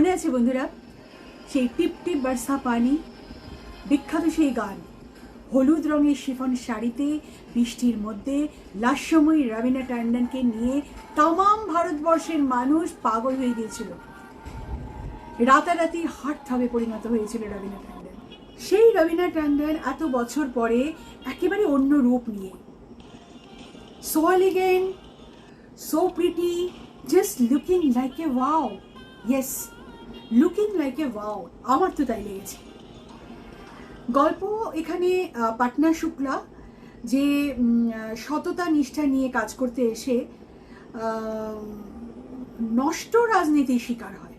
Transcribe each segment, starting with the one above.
মনে আছে বন্ধুরা? সেই টিপ টিপ বর্ষা পানি বিখ্যাত সেই গান। হলুদ রঙের শিফন শাড়িতে বৃষ্টির মধ্যে লাস্যময়ী রবীনা ট্যান্ডনকে নিয়ে তামাম ভারতবর্ষের মানুষ পাগল হয়ে গিয়েছিল। রাতারাতি হাট থবে পরিণত হয়েছিল রবীনা ট্যান্ডন। সেই রবীনা ট্যান্ডন এত বছর পরে একেবারে অন্য রূপ নিয়ে। So elegant, so pretty, just looking like a wow. Yes, looking like a wow আমার তো তাই লেগেছে। গল্প এখানে পাটনা শুক্লা, যে সততা, নিষ্ঠা নিয়ে কাজ করতে এসে নষ্ট রাজনীতির শিকার হয়।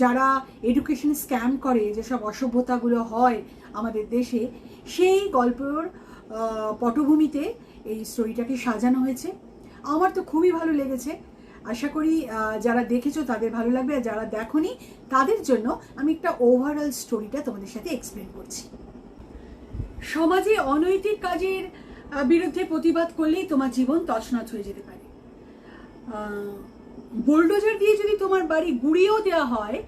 যারা এডুকেশন স্ক্যাম করে, যেসব অসভ্যতাগুলো হয় আমাদের দেশে, সেই গল্পর পটভূমিতে এই স্টোরিটাকে সাজানো হয়েছে। আমার তো খুবই ভালো লেগেছে। আশা করি যারা দেখেছ তাদের ভালো লাগবে আর যারা দেখোনি, তাদের জন্য আমি একটা ওভারঅল স্টোরিটা তোমাদের সাথে এক্সপ্লেন করছি। সমাজে অনৈতিক কাজের বিরুদ্ধে প্রতিবাদ করলেই তোমার জীবন তছনছ হয়ে যেতে পারে। বোলডোজার দিয়ে যদি তোমার বাড়ি গুড়িয়েও দেওয়া হয়,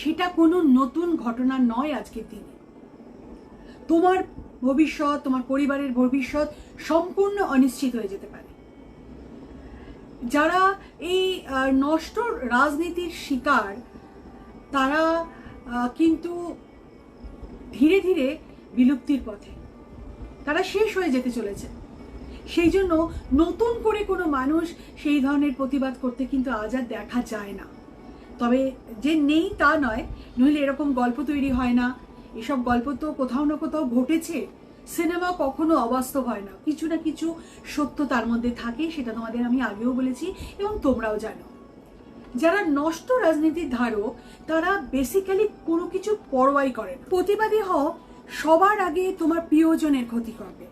সেটা কোনো নতুন ঘটনা নয় আজকের দিনে। তোমার ভবিষ্যৎ, তোমার পরিবারের ভবিষ্যৎ সম্পূর্ণ অনিশ্চিত হয়ে যেতে পারে। যারা এই নষ্ট রাজনীতির শিকার, তারা কিন্তু ধীরে ধীরে বিলুপ্তির পথে। তারা শেষ হয়ে যেতে চলেছে। সেই জন্য নতুন করে কোনো মানুষ সেই ধরনের প্রতিবাদ করতে কিন্তু আজ আর দেখা যায় না। তবে যে নেই তা নয়, নইলে এরকম গল্প তৈরি হয় না। এসব গল্প তো কোথাও না কোথাও ঘটেছে। সিনেমা কখনো অবাস্তব হয় না। কিছু না কিছু সত্য তার মধ্যে থাকে, সেটা তোমাদের আমি আগেও বলেছি এবং তোমরাও জানো। যারা নষ্ট রাজনীতির ধারক, তারা বেসিক্যালি কোনো কিছু পরোয়াই করে না। প্রতিবাদী হও, সবার আগে তোমার প্রিয়জনের ক্ষতি করবে।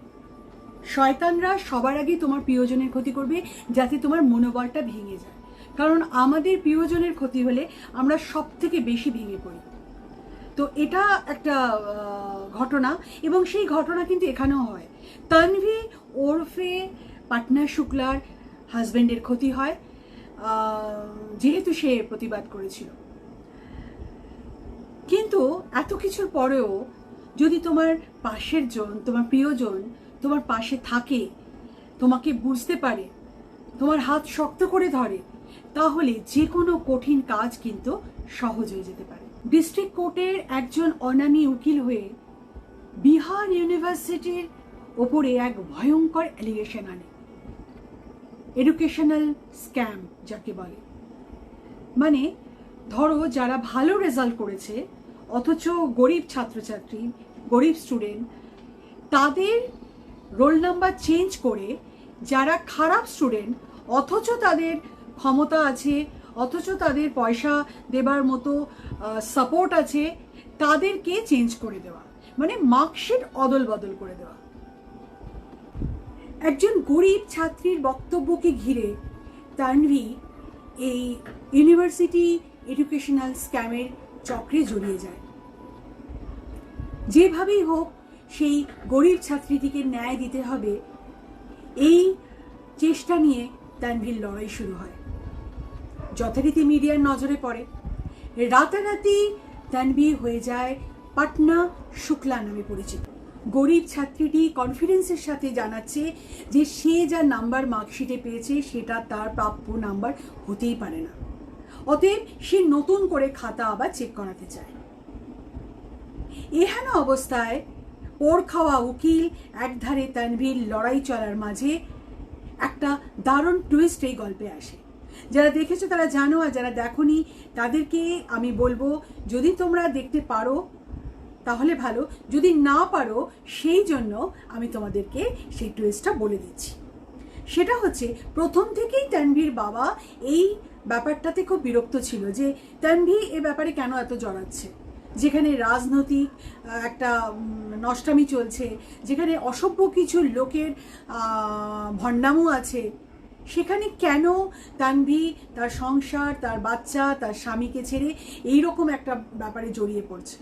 শয়তানরা সবার আগে তোমার প্রিয়জনের ক্ষতি করবে, যাতে তোমার মনোবলটা ভেঙে যায়। কারণ আমাদের প্রিয়জনের ক্ষতি হলে আমরা সব থেকে বেশি ভেঙে পড়ি। তো এটা একটা ঘটনা এবং সেই ঘটনা কিন্তু এখানেও হয়। তানভি ওরফে পাটনা শুক্লার হাজবেন্ডের ক্ষতি হয় যেহেতু সে প্রতিবাদ করেছিল। কিন্তু এত কিছুর পরেও যদি তোমার পাশের জন, তোমার প্রিয়জন তোমার পাশে থাকে, তোমাকে বুঝতে পারে, তোমার হাত শক্ত করে ধরে, তাহলে যে কোনো কঠিন কাজ কিন্তু সহজ হয়ে যেতে পারে। ডিস্ট্রিক্ট কোর্টের একজন অনামী উকিল হয়ে বিহার ইউনিভার্সিটির ওপরে এক ভয়ঙ্কর অ্যালিগেশন আনে। এডুকেশনাল স্ক্যাম যাকে বলে। মানে ধরো যারা ভালো রেজাল্ট করেছে, অথচ গরিব ছাত্রছাত্রী, গরিব স্টুডেন্ট তাদের রোল নাম্বার চেঞ্জ করে যারা খারাপ স্টুডেন্ট অথচ তাদের ক্ষমতা আছে অথচ তাদের পয়সা দেবার মতো সাপোর্ট আছে। তাদেরকে চেঞ্জ করে দেওয়া। মানে মার্কশিট অদল বদল করে দেওয়া। একজন গরিব ছাত্রীর বক্তব্যকে ঘিরে তানভি এই ইউনিভার্সিটি এডুকেশনাল স্ক্যামের চক্রে জড়িয়ে যায়। যেভাবেই হোক, সেই গরিব ছাত্রীটিকে ন্যায় দিতে হবে। এই চেষ্টা নিয়ে তানভীর লড়াই শুরু হয়। যথারীতি মিডিয়ার নজরে পড়ে। রাতারাতি তানভি হয়ে যায় পাটনা শুক্লা নামে পরিচিত। গরিব ছাত্রীটি কনফিডেন্সের সাথে জানাচ্ছে যে সে যা নাম্বার মার্কশিটে পেয়েছে সেটা তার প্রাপ্য নাম্বার হতেই পারে না। অতএব সে নতুন করে খাতা আবার চেক করাতে চায়। এহেন অবস্থায় ওর খাওয়া উকিল একধারে তানভীর লড়াই চলার মাঝে একটা দারুণ টুইস্ট এই গল্পে আসে। যারা দেখেছ তারা জানো আর যারা দেখোনি, তাদেরকে আমি বলব, যদি তোমরা দেখতে পারো, তাহলে ভালো। যদি না পারো, সেই জন্য আমি তোমাদেরকে সেই টুইস্টটা বলে দিচ্ছি। সেটা হচ্ছে, প্রথম থেকেই তানভীর বাবা এই ব্যাপারটাতে খুব বিরক্ত ছিল যে তানভি এ ব্যাপারে কেন এত জড়াচ্ছে? যেখানে রাজনৈতিক একটা নষ্টামি চলছে, যেখানে অসভ্য কিছু লোকের ভণ্ডামও আছে সেখানে কেন তানভি, তার সংসার, তার বাচ্চা, তার স্বামীকে ছেড়ে এই রকম একটা ব্যাপারে জড়িয়ে পড়ছে?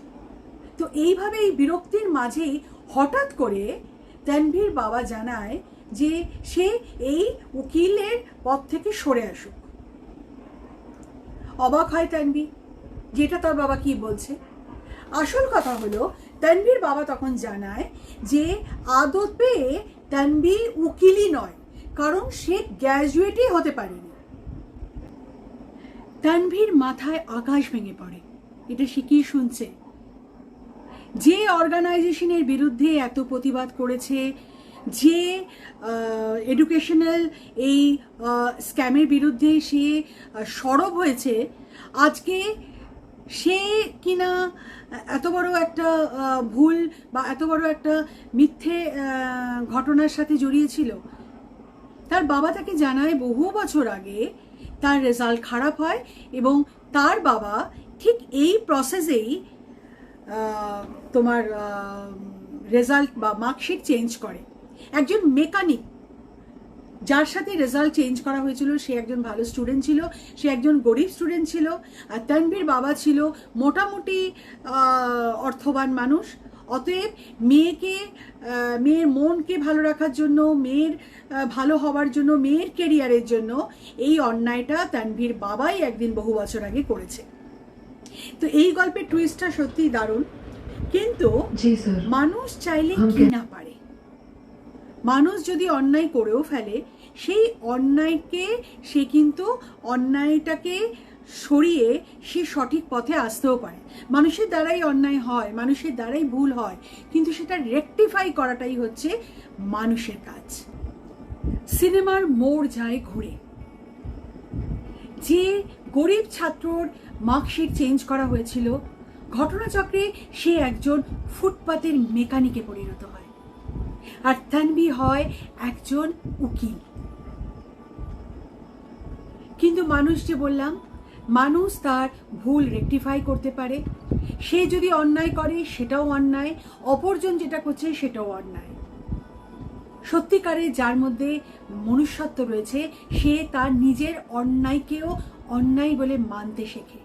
তো এইভাবে এই বিরক্তির মাঝেই হঠাৎ করে তানভীর বাবা জানায় যে সে এই উকিলের পদ থেকে সরে আসুক। অবাক হয় তানভি যেটা তার বাবা কি বলছে? আসল কথা হলো, তানভীর বাবা তখন জানায় যে আদতে তানভি উকিলই নয়। কারণ সে গ্র্যাজুয়েটই হতে পারেনি। তানভীর মাথায় আকাশ ভেঙে পড়ে। এটা সে কি শুনছে? যে অর্গানাইজেশনের বিরুদ্ধে এত প্রতিবাদ করেছে, যে এডুকেশনাল এই স্ক্যামের বিরুদ্ধে সে সরব হয়েছে, আজকে সে কিনা এত বড় একটা ভুল বা এত বড় একটা মিথ্যে ঘটনার সাথে জড়িয়েছিল তার বাবা তাকে জানায় বহু বছর আগে তার রেজাল্ট খারাপ হয় এবং তার বাবা ঠিক এই প্রসেসেই তোমার রেজাল্ট বা মার্কশিট চেঞ্জ করে। একজন মেকানিক, যার সাথে রেজাল্ট চেঞ্জ করা হয়েছিল, সে একজন ভালো স্টুডেন্ট ছিল, সে একজন গরিব স্টুডেন্ট ছিল, আর তানভীর বাবা ছিল মোটামুটি অর্থবান মানুষ। অতএব মেয়েকে মেয়ের মনকে ভালো রাখার জন্য মেয়ের ভালো হওয়ার জন্য মেয়ের কেরিয়ারের জন্য এই অন্যায়টা তানভীর বাবাই একদিন বহু বছর আগে করেছে। তো এই গল্পের টুইস্টটা সত্যিই দারুণ। কিন্তু মানুষ চাইলে কি না পারে? মানুষ যদি অন্যায় করেও ফেলে সেই অন্যায়কে সে কিন্তু অন্যায়টাকে সরিয়ে সে সঠিক পথে আসতেও পারে। মানুষের দ্বারাই অন্যায় হয়, মানুষের দ্বারাই ভুল হয়, কিন্তু সেটা রেকটিফাই করাটাই হচ্ছে মানুষের কাজ। সিনেমার মোড় যায় ঘুরে। যে গরিব ছাত্রর মার্কশিট চেঞ্জ করা হয়েছিল, ঘটনাচক্রে সে একজন ফুটপাতের মেকানিকে পরিণত হয়। আর তানভি হয় একজন উকিল। কিন্তু মানুষ যে বললাম মানুষ তার ভুল রেকটিফাই করতে পারে। সে যদি অন্যায় করে, সেটাও অন্যায়। অপরজন যেটা করছে, সেটাও অন্যায়। সত্যিকারে যার মধ্যে মনুষ্যত্ব রয়েছে, সে তার নিজের অন্যায়কেও অন্যায় বলে মানতে শেখে।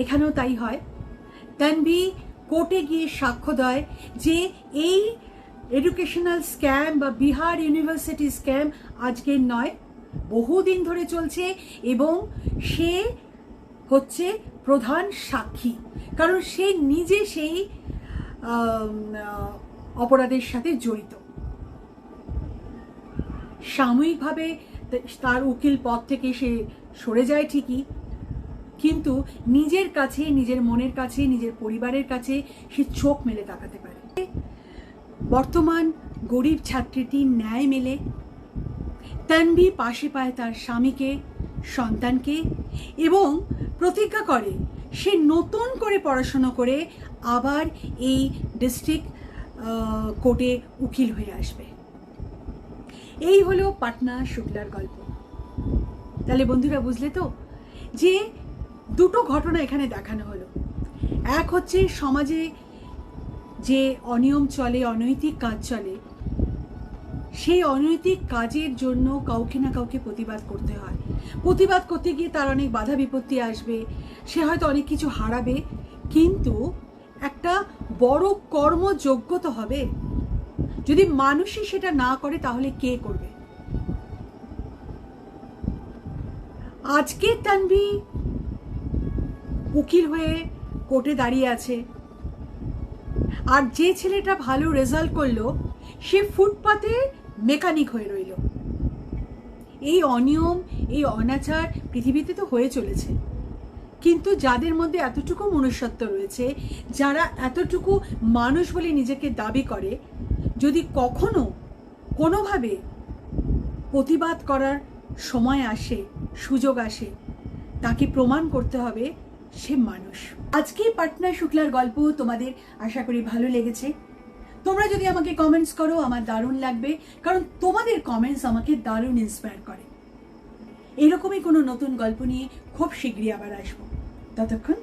এখানেও তাই হয়। তানভি কোর্টে গিয়ে সাক্ষ্য দেয় যে এই এডুকেশনাল স্ক্যাম বা বিহার ইউনিভার্সিটি স্ক্যাম আজকের নয়। বহুদিন ধরে চলছে এবং সে হচ্ছে প্রধান সাক্ষী। কারণ সে নিজে সেই অপরাধের সাথে জড়িত। সাময়িকভাবে তার উকিল পদ থেকে সে সরে যায় ঠিকই, কিন্তু নিজের কাছে, নিজের মনের কাছে, নিজের পরিবারের কাছে সে চোখ মেলে তাকাতে পারে। বর্তমান গরিব ছাত্রীটি ন্যায় মেলে। তানভি পাশে পায় তার স্বামীকে, সন্তানকে এবং প্রতিজ্ঞা করে সে নতুন করে পড়াশুনো করে আবার এই ডিস্ট্রিক্ট কোর্টে উকিল হয়ে আসবে। এই হলো পাটনা শুক্লার গল্প। তাহলে বন্ধুরা বুঝলে তো? যে দুটো ঘটনা এখানে দেখানো হলো। এক হচ্ছে সমাজে যে অনিয়ম চলে, অনৈতিক কাজ চলে সেই অনৈতিক কাজের জন্য কাউকে না কাউকে প্রতিবাদ করতে হয়। প্রতিবাদ করতে গিয়ে তার অনেক বাধা বিপত্তি আসবে, সে হয়তো অনেক কিছু হারাবে, কিন্তু একটা বড় কর্মযোগ্য তো হবে। যদি মানুষই সেটা না করে, তাহলে কে করবে? আজকে তানভি উকিল হয়ে কোর্টে দাঁড়িয়ে আছে। আর যে ছেলেটা ভালো রেজাল্ট করল, সে ফুটপাতে মেকানিক হয়ে রইল। এই অনিয়ম, এই অনাচার পৃথিবীতে তো হয়ে চলেছে। কিন্তু যাদের মধ্যে এতটুকু মনুষ্যত্ব রয়েছে, যারা এতটুকু মানুষ বলে নিজেকে দাবি করে, যদি কখনো কোনোভাবে প্রতিবাদ করার সময় আসে, সুযোগ আসে, তাকে প্রমাণ করতে হবে সে মানুষ। আজকে পাটনা শুক্লার গল্প তোমাদের আশা করি ভালো লেগেছে। তোমরা যদি আমাকে কমেন্টস করো, আমার দারুণ লাগবে। কারণ তোমাদের কমেন্টস আমাকে দারুণ ইন্সপায়ার করে। এরকমই কোনো নতুন গল্প নিয়ে খুব শীঘ্রই আবার আসব। ততক্ষণ